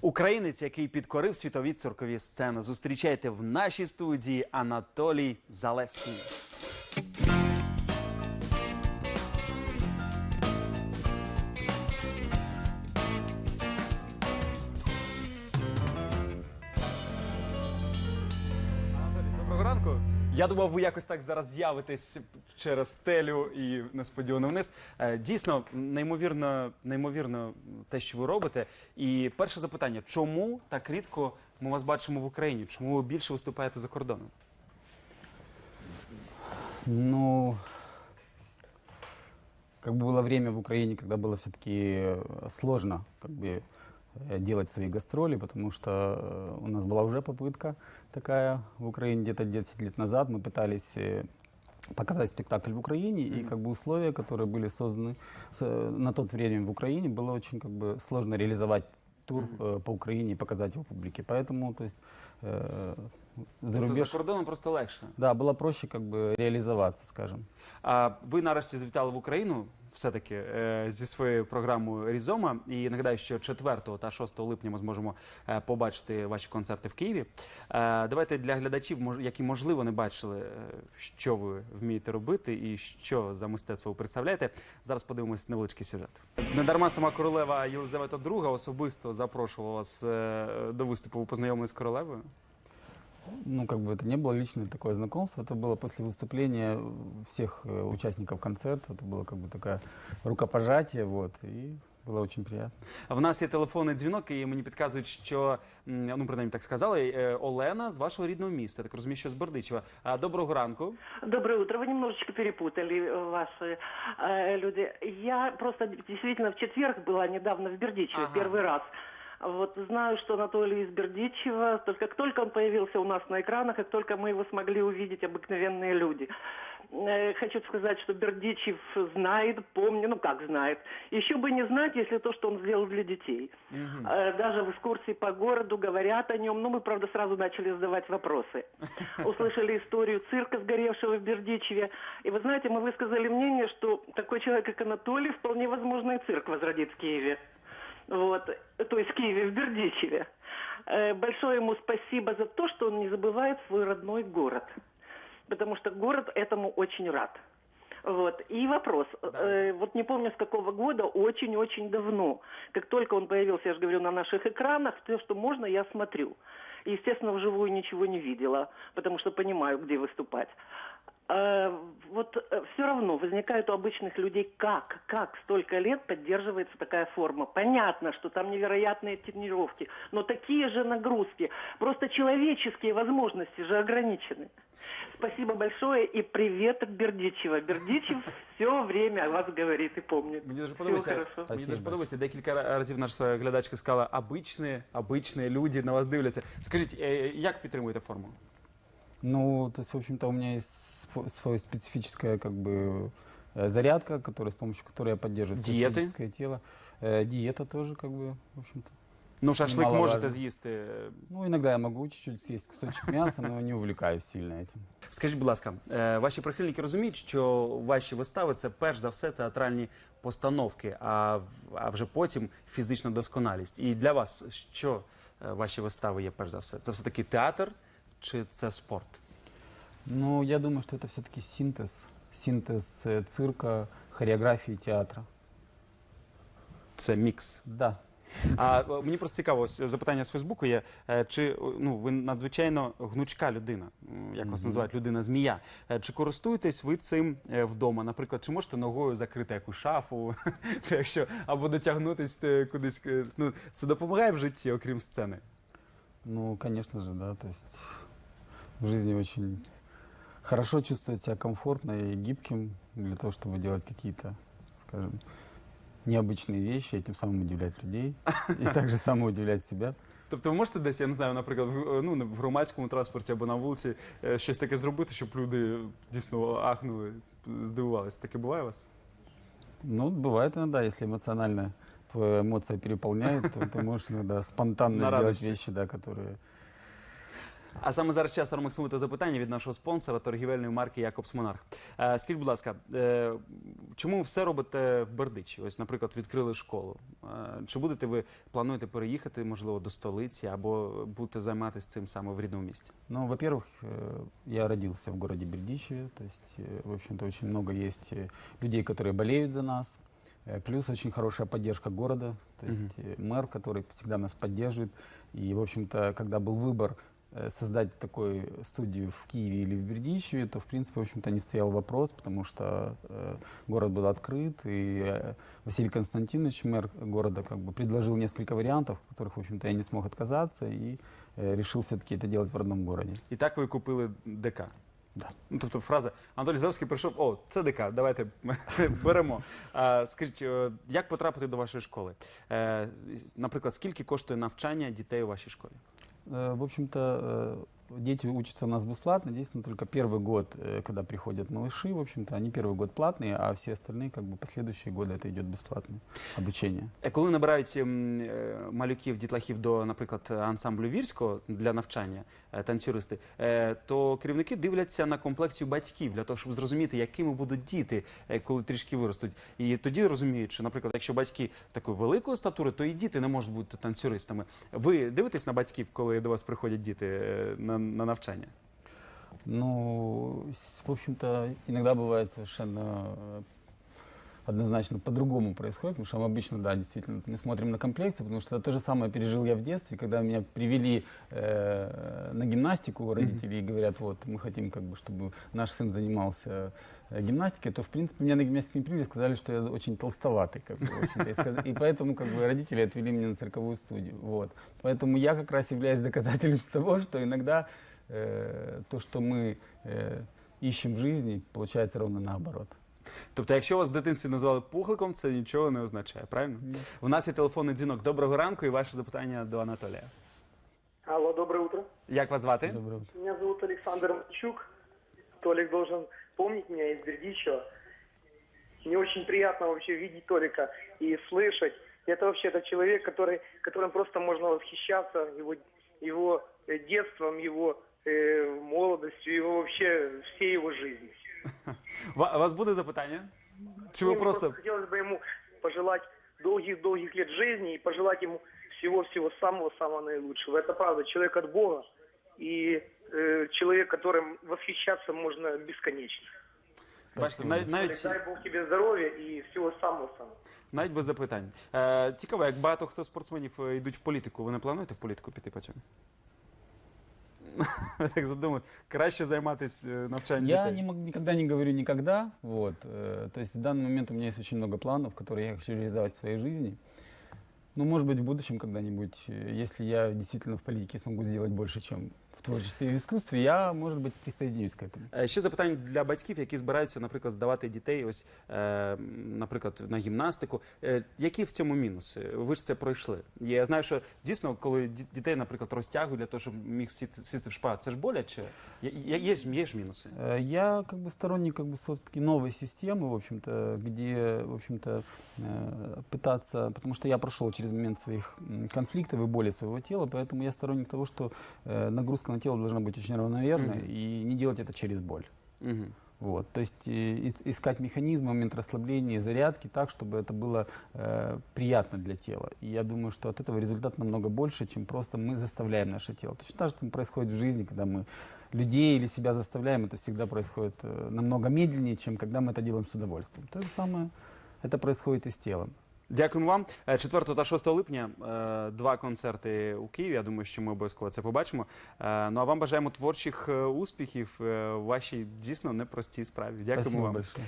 Українець, який підкорив світові циркові сцени. Зустрічайте в нашій студії Анатолій Залевський. Доброго ранку. Я думав, ви якось так зараз з'явитесь через стелю і несподівано вниз. Е, Дійсно, неймовірно, неймовірно те, що ви робите. І перше запитання: чому так рідко ми вас бачимо в Україні? Чому ви більше виступаєте за кордоном? Ну, как бы было время в Украине, когда было все-таки сложно как бы э, делать свои гастроли, потому что э, у нас была уже попытка такая в Украине где-то 10 лет назад. Мы пытались э, показать спектакль в Украине, и как бы условия, которые были созданы с- э, на тот время в Украине, было очень как бы сложно реализовать тур э, по Украине и показать его публике. Поэтому, то есть, э, Тобто зарубеж... за кордоном просто легше. Да, было проще как бы реализоваться, скажем. А ви нарешті завітали в Україну все-таки е, зі своєю програмою Різома. І нагадаю, що 4 та 6 липня ми зможемо е, побачити ваші концерти в Києві. Е, Давайте для глядачів, мож- які можливо не бачили, е, що ви вмієте робити і що за мистецтво ви представляєте. Зараз подивимось невеличкий сюжет. Недарма сама королева Єлизавета II особисто запрошувала вас е, до виступу. Ви познайомились з королевою? Ну, как бы это не было личное такое знакомство, это было после выступления всех э, участников концерта, это было как бы такое рукопожатие, вот, и было очень приятно. В нас є телефонний дзвінок, і мені підказують, що м, ну принаймні так сказали. е, Олена з вашого рідного міста. Я Так розумію, що з Бердичева. А доброго ранку. Доброе утро. Вы немножечко перепутали э, ваши э, люди. Я просто действительно в четверг была недавно в Бердичеве, Ага. первый раз. Вот знаю, что Анатолий из Бердичева, только как только он появился у нас на экранах, как только мы его смогли увидеть, обыкновенные люди. Э, Хочу сказать, что Бердичев знает, помню, ну как знает. Еще бы не знать, если то, что он сделал для детей. Э, Даже в экскурсии по городу говорят о нем. Но мы, правда, сразу начали задавать вопросы. Услышали историю цирка, сгоревшего в Бердичеве. И вы знаете, мы высказали мнение, что такой человек, как Анатолий, вполне возможно и цирк возродит в Киеве. Вот, то есть в Киеве, в Бердичеве. Э, Большое ему спасибо за то, что он не забывает свой родной город. Потому что город этому очень рад. Вот. И вопрос. Э, вот не помню с какого года, очень-очень давно. Как только он появился, я же говорю, на наших экранах, все, что можно, я смотрю. Естественно, вживую ничего не видела, потому что понимаю, где выступать. Э, вот все равно возникает у обычных людей, как, как столько лет поддерживается такая форма. Понятно, что там невероятные тренировки, но такие же нагрузки, просто человеческие возможности же ограничены. Спасибо большое и привет от Бердичева. Бердичев все время о вас говорит и помнит. Мені дуже Всего подобається. хорошо. Мені Спасибо дуже подобається. Декілька разів наша глядачка сказала, обичні, обичні люди на вас дивляться. Скажіть, е, як підтримуєте форму? Ну, то есть, в общем-то, у меня есть сво- своя специфическая, как бы, э, зарядка, которая, с помощью которой я поддерживаю своё Диеты? физическое тело. Э, диета тоже, как бы, в общем-то. Ну, шашлик Немаловажно. можете з'їсти. Ну, иногда я могу чуть-чуть съесть кусочек мяса, но не увлекаюсь сильно этим. Скажіть, будь ласка, е, ваші прихильники розуміють, що ваші вистави це перш за все театральні постановки, а, в- а вже потім фізична досконалість. І для вас що е, ваші вистави є перш за все? Це все-таки театр чи це спорт? Ну, я думаю, что это все-таки синтез. Синтез э, цирка, хореографии, театра. Це мікс. Да. А е, мені просто цікаво, ось запитання з Фейсбуку є. е, Чи о, ну ви надзвичайно гнучка людина, м, як вас називають людина змія? Е, Чи користуєтесь ви цим е, вдома? Наприклад, чи можете ногою закрити якусь шафу, Та якщо або дотягнутись е, кудись? е, Ну це допомагає в житті, окрім сцени? Ну, конечно же, да. То есть в жизни очень хорошо чувствовать себя комфортно и гибким для того, чтобы делать какие-то, скажем, необычные вещи, и тем самым удивлять людей. И также само удивлять себя. Тобто, ви можете десь, я не знаю, наприклад, в, е, ну, в громадському транспорті або на вулиці е, щось таке зробити, щоб люди дійсно ахнули, здивувалися. Таке буває у вас? Ну, бывает иногда, если эмоционально твоя эмоция переполняет, то ты можешь иногда спонтанно На сделать радости. вещи, да, которые А саме зараз час Максиму запитання від нашого спонсора торгівельної марки Якобс Монарх. Е, Скажіть, будь ласка, е, чому ви все робите в Бердичі? Ось, наприклад, відкрили школу. Е, Чи будете ви плануєте переїхати, можливо, до столиці або будете займатися цим саме в рідному місті? Ну, во-первых, э, я родился в городе Бердичеве, то есть, э, в общем-то, очень много есть э, людей, которые болеют за нас, Э, плюс очень хорошая поддержка города, то есть э, мэр, который всегда нас поддерживает. И, в общем-то, когда был выбор э, создать такую студию в Киеве или в Бердичеве, то, в принципе, в общем-то, не стоял вопрос, потому что э, город был открыт, и э, Василий Константинович, мэр города, как бы предложил несколько вариантов, от которых, в общем-то, я не смог отказаться, и э, решил все-таки это делать в родном городе. І так ви купили ДК. Да. Ну, тобто фраза Анатолій Зелевський прийшов, о, це ДК, давайте беремо. А, скажіть, е, як потрапити до вашої школи? Е, наприклад, скільки коштує навчання дітей у вашій школі? Э, В общем-то, э, дети учатся у нас бесплатно. Единственное, только первый год, э, когда приходят малыши, в общем-то, они первый год платные, а все остальные, как бы, последующие годы это идет бесплатное обучение. Е, Коли набирають м, е, малюків, дітлахів до, наприклад, ансамблю вірського для навчання е, танцюристи, е, то керівники дивляться на комплекцію батьків для того, щоб зрозуміти, якими будуть діти, е, коли трішки виростуть. І тоді розуміють, що, наприклад, якщо батьки такої великої статури, то і діти не можуть бути танцюристами. Ви дивитесь на батьків, коли до вас приходять діти е, на, на навчання? Ну, в общем-то, иногда бывает совершенно э, однозначно по-другому происходит, потому что мы обычно, да, действительно, мы смотрим на комплекцию, потому что то же самое пережил я в детстве, когда меня привели э, на гимнастику у родителей и говорят, вот, мы хотим, как бы, чтобы наш сын занимался э, гимнастикой, то, в принципе, меня на гимнастику не привели, сказали, что я очень толстоватый, как бы, и, сказ- и поэтому, как бы, родители отвели меня на цирковую студию, вот. Поэтому я как раз являюсь доказательством того, что иногда э, то, что мы э, ищем в жизни, получается ровно наоборот. Тобто, якщо вас в дитинстві назвали пухликом, це нічого не означає, правильно? У нас є телефонний дзвінок. Доброго ранку і ваше запитання до Анатолія. Алло, доброе утро. Як вас звати? Доброе утро. Меня зовут Александр Мачук. Толик должен помнить меня из Бердичева. Мне очень приятно вообще видеть Толика и слышать. Это вообще это человек, который, которым просто можно восхищаться, его, его э, детством, его э, молодостью, его вообще всей его жизнью. Ва- У вас буде запитання? Чи ви Мне просто хотелось бы ему пожелать долгих-долгих лет жизни и пожелать ему всего-всего самого-самого наилучшего. Это правда, человек от Бога и э, человек, которым восхищаться можно бесконечно. бачите, нав- навіть, Дай Бог тебе здоровья и всего самого-самого. навіть без запитань. Е, цікаво, як багато хто спортсменів е, йдуть в політику. Ви не плануєте в політику піти потім? Ви так задумали, краще займатися навчанням Я дітей. не мог- никогда не говорю никогда. Вот, э, то есть в данный момент у меня есть очень много планов, которые я хочу реализовать в своей жизни. Ну, может быть, в будущем когда-нибудь, э, если я действительно в политике смогу сделать больше, чем творчестве и в искусстве, я, может быть, присоединюсь к этому. Е, Ще запитання для батьків, які збираються, наприклад, здавати дітей, ось, е, м, наприклад, на гімнастику. Е, які в цьому мінуси? Ви ж це пройшли. І Я знаю, що дійсно, коли ді- дітей, наприклад, розтягують для того, щоб міг сіти, сісти в шпагат, це ж боляче. Є, є, є, ж- є ж мінуси. Э, Я как бы сторонник как бы все-таки новой системы, в общем-то, где, в общем-то, э, пытаться, потому что я прошел через момент своих м, конфликтов и боли своего тела, поэтому я сторонник того, что э, нагрузка на тело должна быть очень равномерной Мгм. и не делать это через боль. Угу. Вот, то есть э, и- искать механизм, момент расслабления, зарядки так, чтобы это было э, приятно для тела. И я думаю, что от этого результат намного больше, чем просто мы заставляем наше тело. Точно так же это происходит в жизни, когда мы людей или себя заставляем, это всегда происходит э, намного медленнее, чем когда мы это делаем с удовольствием. То же самое, это происходит и с телом. Дякуємо вам. Е, 4 та 6 липня е, два концерти у Києві. Я думаю, що ми обов'язково це побачимо. Е, Ну а вам бажаємо творчих е, успіхів у вашій дійсно непростій справі. Дякуємо Спасибо вам. большое.